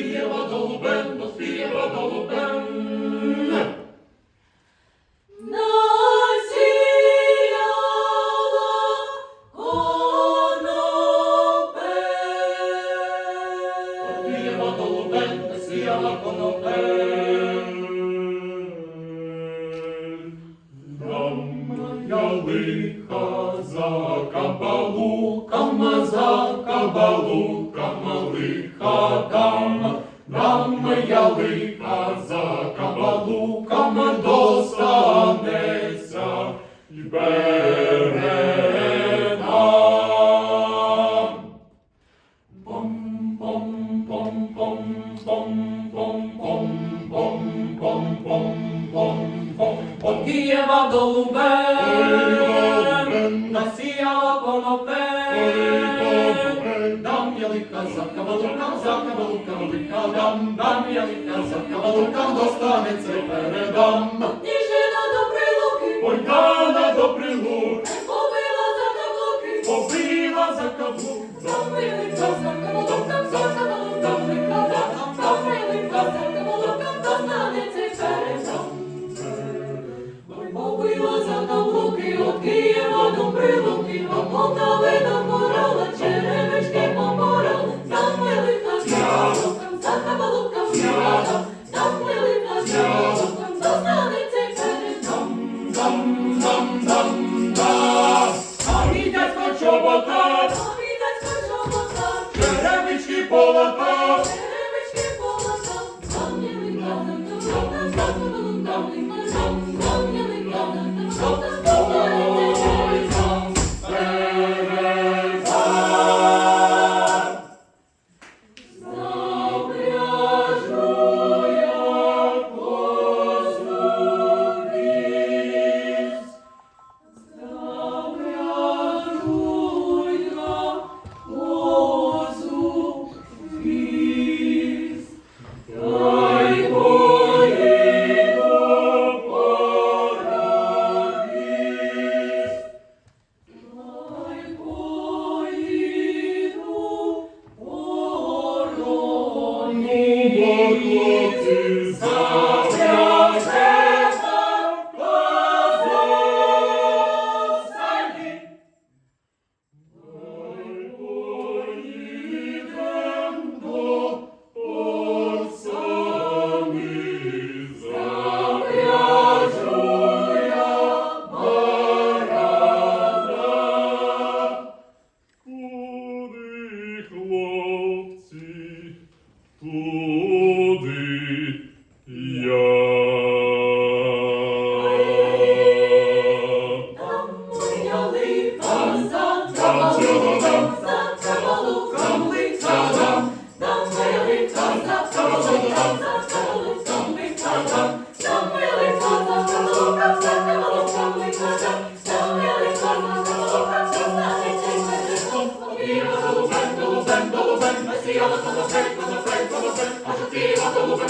співа голубем, співа голубем. Ялика за кабалу, кама за кабалу, камалиха. Києва до Лубен, насіяла конопель, дам я лика за кабалукам, за кабалукам лика дам, дам я лика за кабалукам достанеться передам. Ніжина до прилуки, Ольгана до прилуки, побила за каблуки, побила за каблук, Добили за каблук. туди я. Thank you. over.